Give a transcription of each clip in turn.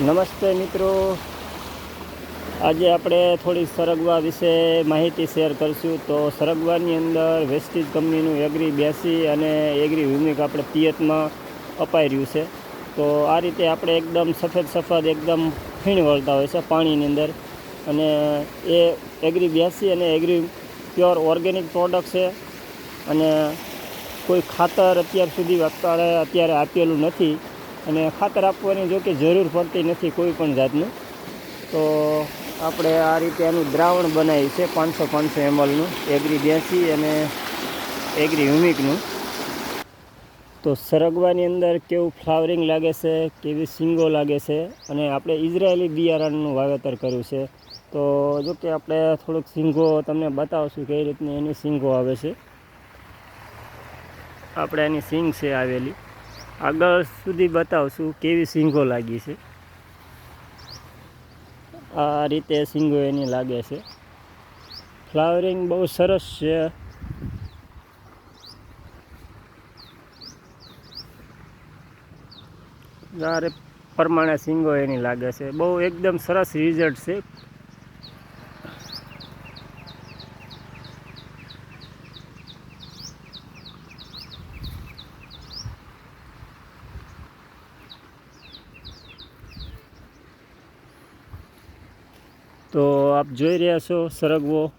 નમસ્તે મિત્રો. આજે આપણે થોડી સરગવા વિશે માહિતી શેર કરીશું. તો સરગવાની અંદર વેસ્ટીજ કંપનીનું એગ્રી બ્યાસી અને એગ્રી હ્યુમિક આપણે પિયતમાં અપાઈ રહ્યું છે. તો આ રીતે આપણે એકદમ સફેદ સફેદ એકદમ ફીણ વળતા હોય છે પાણીની અંદર. અને એ એગ્રી બ્યાસી અને એગ્રી પ્યોર ઓર્ગેનિક પ્રોડક્ટ છે. અને કોઈ ખાતર અત્યાર સુધી અત્યારે અત્યારે આપેલું નથી. અને ખાતર આપવાની જો કે જરૂર પડતી નથી કોઈ પણ જાતનું. તો આપણે આ રીતે આનું દ્રાવણ બનાવ્યું છે, પાંચસો પાંચસો એમએલનું એગ્રી બ્યાસી અને એગ્રી હ્યુમિકનું તો સરગવાની અંદર કેવું ફ્લાવરિંગ લાગે છે, કેવી સિંગો લાગે છે અને આપણે ઇઝરાયેલી બિયારણનું વાવેતર કર્યું છે. તો જો કે આપણે થોડુંક સિંગો તમને બતાવશું કઈ રીતની એની સિંગો આવે છે. આપણે એની સિંગ છે આવેલી. આગળ સુધી બતાવશું કેવી સિંગો લાગી છે. આ રીતે સિંગો એની લાગે છે. ફ્લાવરિંગ બહુ સરસ છે. જ્યારે પ્રમાણે સિંગો એની લાગે છે. બહુ એકદમ સરસ રિઝલ્ટ છે. તો આપ જોઈ રહ્યા છો સરગવો.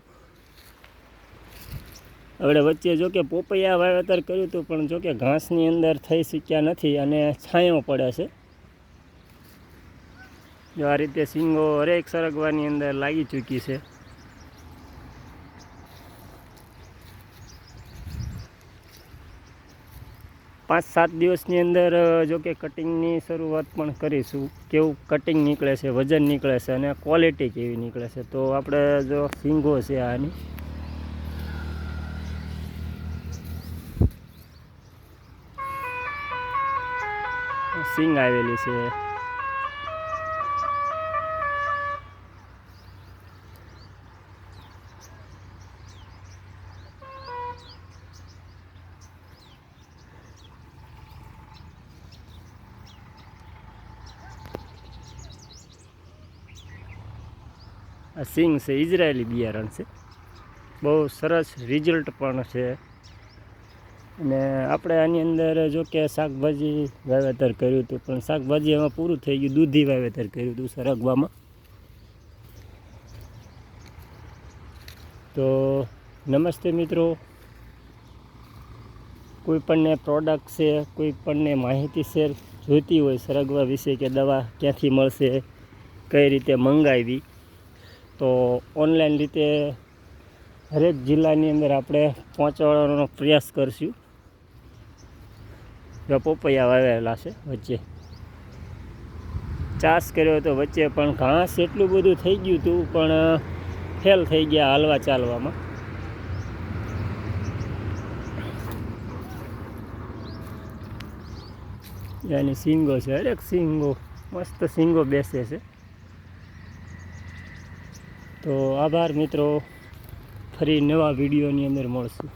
હવે વચ્ચે જો કે પોપૈયા વાવેતર કર્યું હતું, પણ જો કે ઘાસની અંદર થઈ શક્યા નથી અને છાંયો પડે છે. જો આ રીતે સિંગો હરેક સરગવાની અંદર લાગી ચૂકી છે. પાંચ સાત દિવસની અંદર જો કે કટિંગની શરૂઆત પણ કરીશું. કેવું કટિંગ નીકળે છે, વજન નીકળે છે અને ક્વોલિટી કેવી નીકળે છે. તો આપણે જો સિંગો છે આની. સિંગ આવેલી છે. આ સિંગ છે ઇઝરાયેલી બિયારણ છે. બહુ સરસ રિઝલ્ટ પણ છે. અને આપણે આની અંદર જો કે શાકભાજી વાવેતર કર્યું હતું, પણ શાકભાજી એમાં પૂરું થઈ ગયું, દૂધી વાવેતર કર્યું હતું સરગવામાં. તો નમસ્તે મિત્રો. કોઈ પણને પ્રોડક્ટ છે, કોઈ પણને માહિતી શેર જોઈતી હોય સરગવા વિશે કે દવા ક્યાંથી મળશે, કઈ રીતે મંગાવી તો ઓનલાઈન રીતે હરેક જિલ્લાની અંદર આપણે પહોંચાડવાનો પ્રયાસ કરશું. જો પોપૈયા વાવેલા છે વચ્ચે. ચાસ કર્યો હતો વચ્ચે પણ ઘાસ એટલું બધું થઈ ગયું હતું, પણ ફેલ થઈ ગયા હાલવા ચાલવામાં. એની સિંગો છે, હરેક સિંગો, મસ્ત સિંગો બેસે છે. તો આભાર મિત્રો. ફરી નવા વિડીયોની અંદર મળશું.